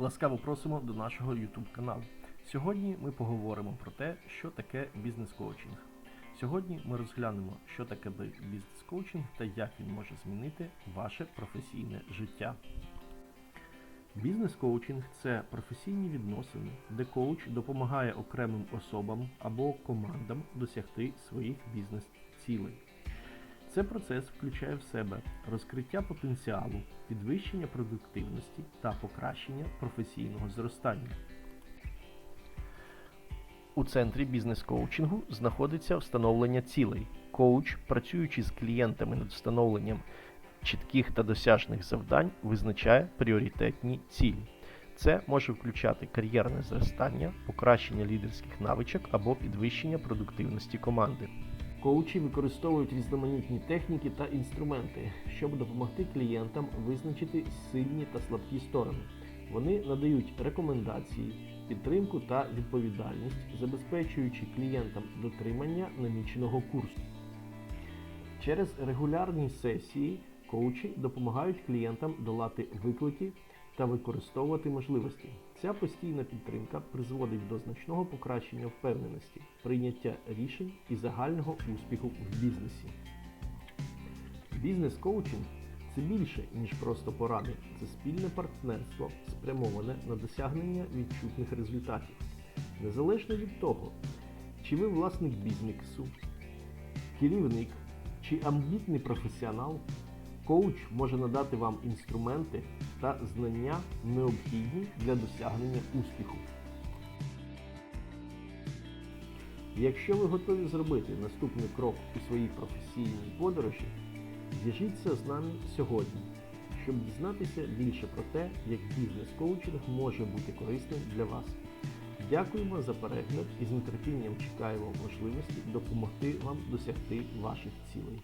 Ласкаво просимо до нашого YouTube каналу. Сьогодні ми поговоримо про те, що таке бізнес-коучинг. Сьогодні ми розглянемо, що таке бізнес-коучинг та як він може змінити ваше професійне життя. Бізнес-коучинг це професійні відносини, де коуч допомагає окремим особам або командам досягти своїх бізнес-цілей. Це процес включає в себе розкриття потенціалу, підвищення продуктивності та покращення професійного зростання. У центрі бізнес-коучингу знаходиться встановлення цілей. Коуч, працюючи з клієнтами над встановленням чітких та досяжних завдань, визначає пріоритетні цілі. Це може включати кар'єрне зростання, покращення лідерських навичок або підвищення продуктивності команди. Коучі використовують різноманітні техніки та інструменти, щоб допомогти клієнтам визначити сильні та слабкі сторони. Вони надають рекомендації, підтримку та відповідальність, забезпечуючи клієнтам дотримання наміченого курсу. Через регулярні сесії коучі допомагають клієнтам долати виклики та використовувати можливості. Ця постійна підтримка призводить до значного покращення впевненості, прийняття рішень і загального успіху в бізнесі. Бізнес-коучинг це більше, ніж просто поради. Це спільне партнерство, спрямоване на досягнення відчутних результатів. Незалежно від того, чи ви власник бізнесу, керівник чи амбітний професіонал, коуч може надати вам інструменти та знання, необхідні для досягнення успіху. Якщо ви готові зробити наступний крок у своїй професійній подорожі, зв'яжіться з нами сьогодні, щоб дізнатися більше про те, як бізнес-коучинг може бути корисним для вас. Дякуємо за перегляд і з нетерпінням чекаємо можливості допомогти вам досягти ваших цілей.